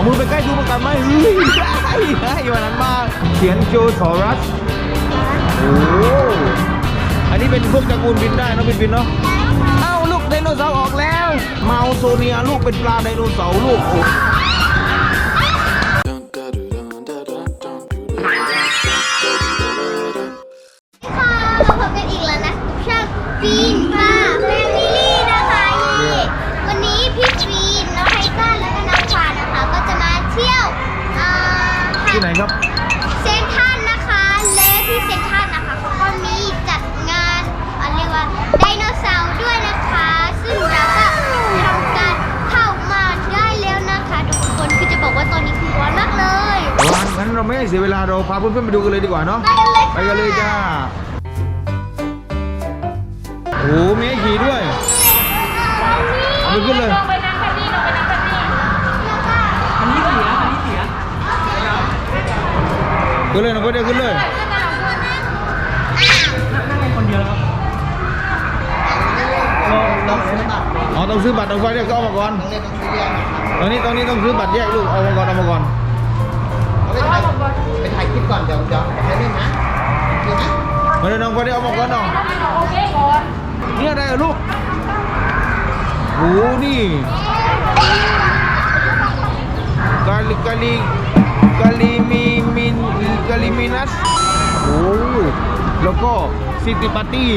เอามือไปใกล้ดูประกันไหมเฮ้ยเฮ้ยเฮ้วันนั้นมาเขียนโจทอรัสโอ้อันนี้เป็นพวกตระกูลบินได้นะบินบินเนาะเอ้าลูกไดโนเสาร์ออกแล้ว เมาโซเนียลูกเป็นปลาไดโนเสาร์ลูกโอ้ ให้เสียเวลาเราพาเพื่อนๆไปดูกันเลยดีกว่าเนาะไปกันเลยค่ะไปกันเลยจ้าโอ้โหมีให้ขี่ด้วยเอาไปขึ้นเลยลงไปนั่งคันนี้ลงไปนั่งคันนี้อันนี้เสียอันนี้เสียขึ้นเลยนะเพื่อนเดี๋ยวขึ้นเลยคนเดียวครับอ๋อต้องซื้อบัตรต้องไฟเรียกก็เอามาก่อนตรงนี้ตรงนี้ต้องซื้อบัตรแยกลูกเอามาก่อนเอามาก่อน เอาไปถ่ายไปถ่ายคลิปก่อนเดี๋ยวเดี๋ยวใช้เล่นนะโอเคไหมมาเลยน้องไฟเรียกเอามาก่อนน้องโอเคก่อนนี่อะไรอะลูกโอ้นี่กาลิกาลิกาลิมีมินกาลิมินัสโอ้แล้วก็ซิตี้ปาร์ตี้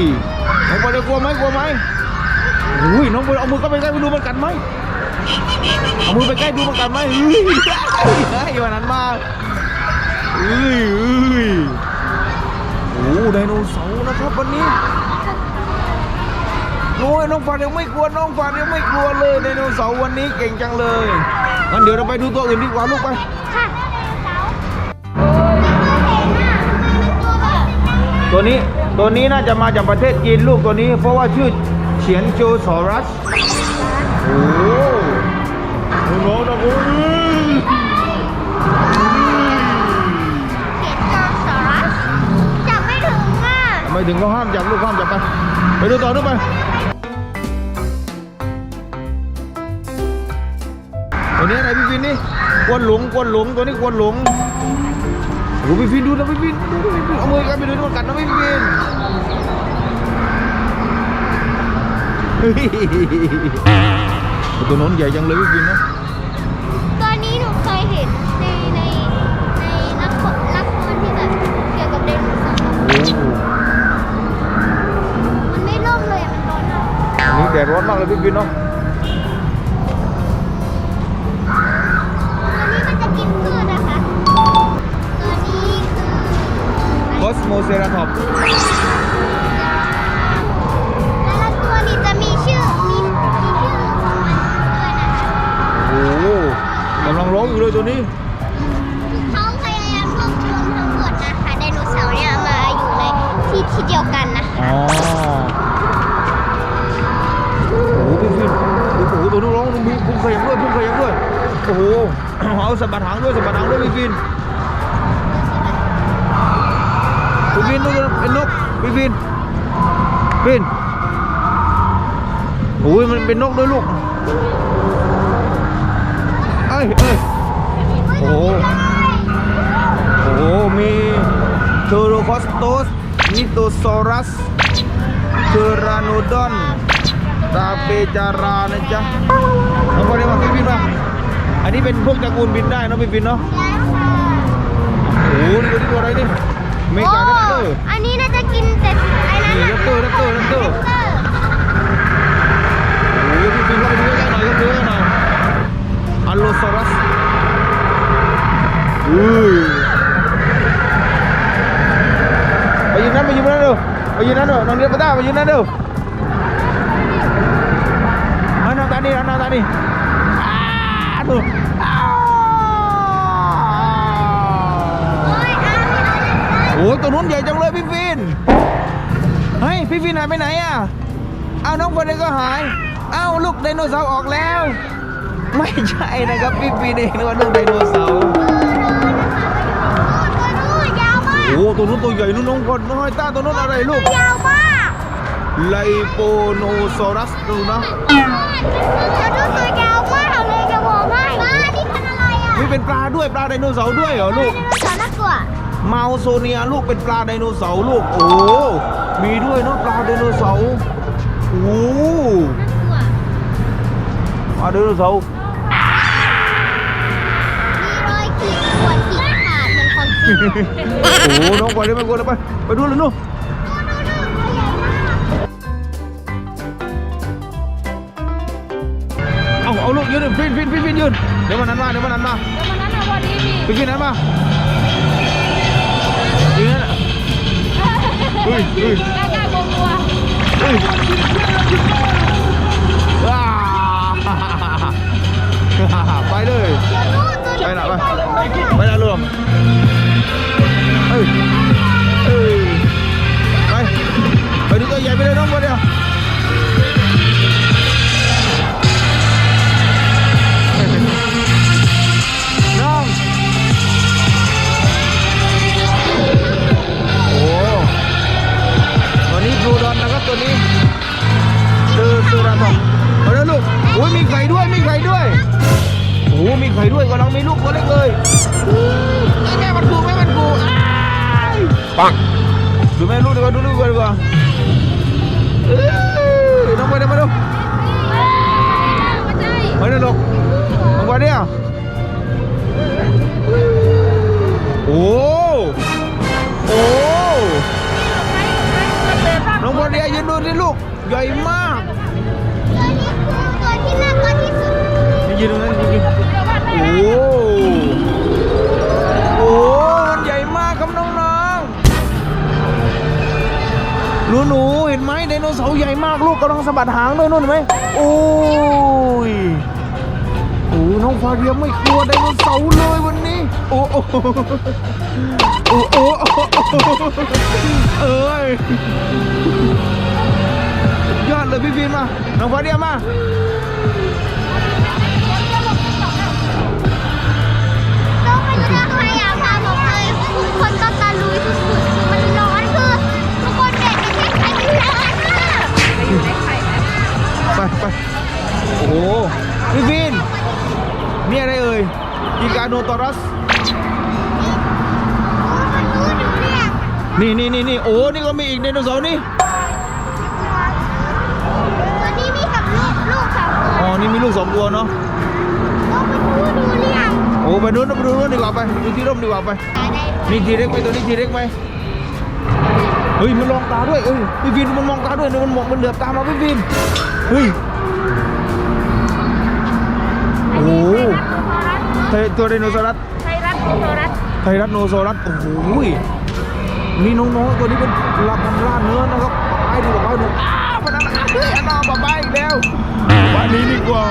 น้องไฟเรียกกลัวไหมกลัวไหมอุ้ยน้องไฟเอามือเข้าไปใกล้ไปดูมันกัดไหม เอามือไปใกล้ดูมันกัดไหมเฮ้ยเฮ้วันนั้นมาเอ้ยเอ้ยโอ้ไดโนเสาร์นะครับวันนี้โอ้ยน้องฟานยังไม่กลัวน้องฟานยังไม่กลัวเลยไดโนเสาร์วันนี้เก่งจังเลยงั้นเดี๋ยวเราไปดูตัวอื่นดีกว่าลูกไปค่ะตัวแบบตัวนี้ตัวนี้น่าจะมาจากประเทศจีนลูกตัวนี้ เพราะว่าชื่อเฉียนโจซอรัสโอ้ โหโอ้โหนะคุณเขียนจอสอรัสจับไม่ถึงอะไม่ถึงก็ห้ามจับลูกห้ามจับไป ไปดูต่อลูกไป ตัวนี้อะไรพี่ฟินนี่กวนหลงกวนหลงตัวนี้กวนหลงโอ้โหพี่ฟินดูนะพี่ฟินดูนะพี่ฟินเอามือกันไปดูดูมันกัดนะพี่ฟินเฮ้ยตัวโน้นใหญ่จังเลยพี่ฟินนะ นี้แด ยับด้วยพุ่งขยับด้วยโอ้โหเอาสะบัดหางด้วยสะบัดหางด้วยพี่ฟินพี่ฟินนู่นเป็นนกพี่ฟินฟินโอ้ยมันเป็นนกด้วยลูกเอ้ยเอ้ยโอ้โหโอ้โหมีเทโรคอสโตสนิโตซอรัสเทราโนดอน ตาเปจารานะจ๊ะน้องคนนี้มาพี่บินมาอันนี้เป็นพวกตระกูลบินได้เนอะพี่บินเนาะโอ้โหนี่ตัวนี้ตัวอะไรนี่เมกาแรปเตอร์อันนี้น่าจะกินแต่ไอ้นั้นนี่ raptor raptor raptor โอ้โหพี่บินเข้าไปดูใกล้ๆหน่อยเข้าไปดูใกล้ๆหน่อยอัลโลซอรัสอุ้ยไปยืนนั่นไปยืนนั่นเร็วไปยืนนั่นเร็วน้องเดียวปะต้าไปยืนนั่นเร็วเอาน้องตานี่น้องตานี่อ้าดู อ้าวโอ้ยอามีอะไรนะโอ้ยตัวนู้นใหญ่จังเลยพี่ฟินเฮ้ยพี่ฟินหายไปไหนอะเอาน้องคนนี้ก็หายเอ้าลูกไดโนเสาร์ออกแล้ว ไม่ใช่นะครับพี่ฟินเองนึกว่าลูกไดโนเสาร์ตัวนู้นยาวมากโอ้ตัวนู้นตัวใหญ่นู้นน้องคนน้องห้อยตาตัวนู้นอะไรลูกยาวมาก ไลโปโนซอรัสดูนะตัวนู้นตัวยาวมากเลยจะบอกให้ป้านี่พันอะไรอะเป็นปลาด้วยปลาไดโนเสาร์ด้วยเหรอลูกไดโนเสาร์น่ากลัวเมาโซเนียลูกเป็นปลาไดโนเสาร์ลูก โอ้มีด้วยเนาะปลาไดโนเสาร์โอ้น่ากลัวปลาไดโนเสาร์มีรอยขีดข่วนขีดขาดเหมือนของจริงโอ้น้องไปเลยไปกลัวเลยไปไปดูเลยนู่น กยืนฟินฟินฟินฟินยืนเดี๋ยวมันนั้นมาเดี๋ยวมันนั้นมาแล้ววันนั้นอะพอดีพี่ฟินฟินนั้นมายืนนั่นน่ะเฮ้ยเฮ้ยกล้ากล้ากลัวกลัวเฮ้ยว้าไปเลยไปละไปไปละรวมเฮ้ยเฮ้ยไปไปดูตัวใหญ่ไปเลยน้อง มีลูกตัวเล็กเลยอู้แม่มันกูแม่มันกูอ้ายปังดูแม่ลูกดีกว่าดูลูกดีกว่าเอ้ยน้องไปเดี๋ยวมาดูไม่ใช่ไม่ได้หรอกน้องไปเนี่ยโอ้โอ้น้องบอลเดียยืนดูสิลูกใหญ่มากตัวนี้คือตัวที่น่ากลัวที่สุดนี่ยืนตรงนั้นยืน โอ้โอ้มันใหญ่มากครับน้องๆหนูหนูๆเห็นไหมไดโนเสาร์ใหญ่มากลูกกำลังสะบัดหางด้วยนู่นเห็นไหมโอ้ยโอ้น้องฟาเรียไม่กลัวไดโนเสาร์เลยวันนี้ โอ้โอ้โอ้โอ้เอ้ยยอดเลยพี่ฟินมา น้องฟาเดียมา ไปดูนะพยายามพาบอกเลยทุกคนต้องตะลุยสุดๆมันร้อนคือทุกคนเด็กไม่ใช่ใครมันร้อนมากไปอยู่ในไข่ไหมไปไปโอ้โหพี่ฟินนี่อะไรเอ่ยกิกาโนตอรัสมันรู้ดูเนี่ยนี่นี่นี่นี่โอ้นี่ก็มีอีกไดโนเสาร์นี่ตัวนี้มีกับลูกลูกสองตัวอ๋อนี่มีลูกสองตัวเนาะ ไปนู้นไปดูนู้นดีกว่าไปดูที่ร่มดีกว่าไปอะไรนี่ทีเล็กไหมตัวนี้ทีเล็กไหมเฮ้ยมันมองตาด้วยเอ้ยพี่ฟินมันมองตาด้วยเนี่ยมันมองมันเหลือบตามาพี่ฟินเฮ้ยโอ้โหไทยตัวไดโนเสาร์รัสไทยรัฐโทรรัฐไทยรัฐโนโซรัสโอ้โหยนี่น้องๆตัวนี้เป็นรับพันล่าเนื้อนะครับปะป้ายดูปะป้ายดูอ้าวมันอะไรเฮ้ยอันนอปะป้ายอีกแล้ววันนี้ดีกว่า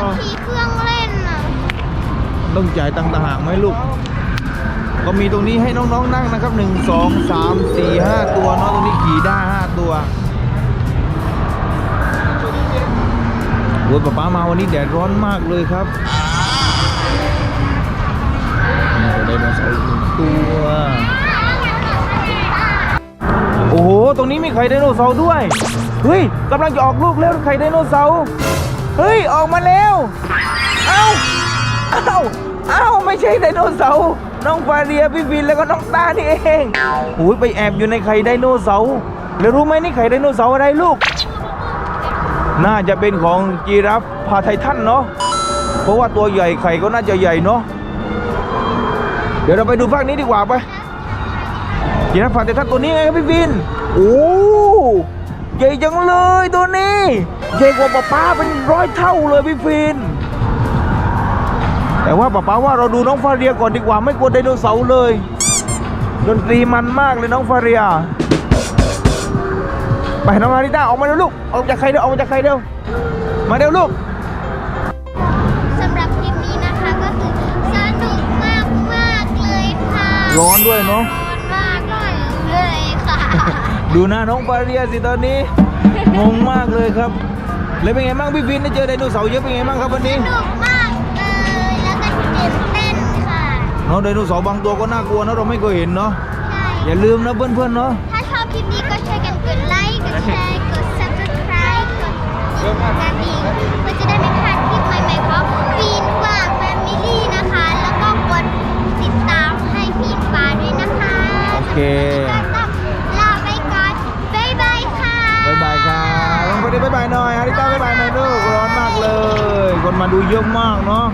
ต้องจ่ายตังต่างหากไหมลูก ก็มีตรงนี้ให้น้องๆนั่งนะครับหนึ่งสองสามสี่ห้าตัวเนาะตรงนี้ขี่ได้ห้าตัวโอ้ยป๊าป๊ามาวันนี้แดดร้อนมากเลยครับไดโนเสาร์หนึ่งตัวโอ้โห ตรงนี้มีไข่ไดโนเสาร์ด้วย เฮ้ยกำลังจะออกลูกแล้วไข่ไดโนเสาร์ เฮ้ย ออกมาแล้ว ใช่ไดโนเสาร์น้องฟาเรียพี่ฟินแล้วก็น้องตานี่เองโอ้ยไปแอบอยู่ในไข่ไดโนเสาร์แล้วรู้ไหมนี่ไข่ไดโนเสาร์อะไรลูก น่าจะเป็นของจีราฟพาไททันเนาะเพราะว่าตัวใหญ่ไข่ก็น่าจะใหญ่เนาะเดี๋ยวเราไปดูภาคนี้ดีกว่าไปยีราฟพาไททันตัวนี้ไงครับพี่ฟินโอ้ใหญ่จังเลยตัวนี้ใหญ่กว่าป๊าป๊าเป็นร้อยเท่าเลยพี่ฟิน แต่ว่าป๊าป๊าว่าเราดูน้องฟาเรียก่อนดีกว่าไม่กลัวไดโนเสาร์เลย ดนตรีมันมากเลยน้องฟาเรีย ไปน้องอาริต้าออกมาเร็วลูกออกจากใครเร็วออกมาจากใครเร็วมาเร็วลูกสำหรับคลิปนี้นะคะก็คือสนุกมากมากๆเลยค่ะร้อนด้วยเนาะร้อนมากเลยค่ะ ดูหน้าน้องฟาเรียสิตอนนี้งงมากเลยครับแล้วเป็นไงบ้างพี่ฟินได้เจอไดโนเสาร์เยอะเป็นไงบ้างครับวันนี้สนุกมาก นาะไดโนเสาร์บางตัวก็น่ากลัวนะเราไม่เคยเห็นเนาะอย่าลืมนะเพื่อนๆเนาะถ้าชอบคลิปนี้ก็ช่วยกันกดไลค์กดแชร์กด subscribe กดกระดิ่งเพื่อจะได้ไม่พลาดคลิปใหม่ๆของฟีนฟ้าแฟมิลี่นะคะ แล้วก็กดติดตามให้ฟีนฟ้าด้วยนะคะโอเคก็ต้องลาไปก่อนบ๊ายบายค่ะบ๊ายบายค่ะลองไปดิบ๊ายบายหน่อยฮาริต้าบ๊ายบายหน่อยลูกร้อนมากเลย คนมาดูเยอะมากเนาะ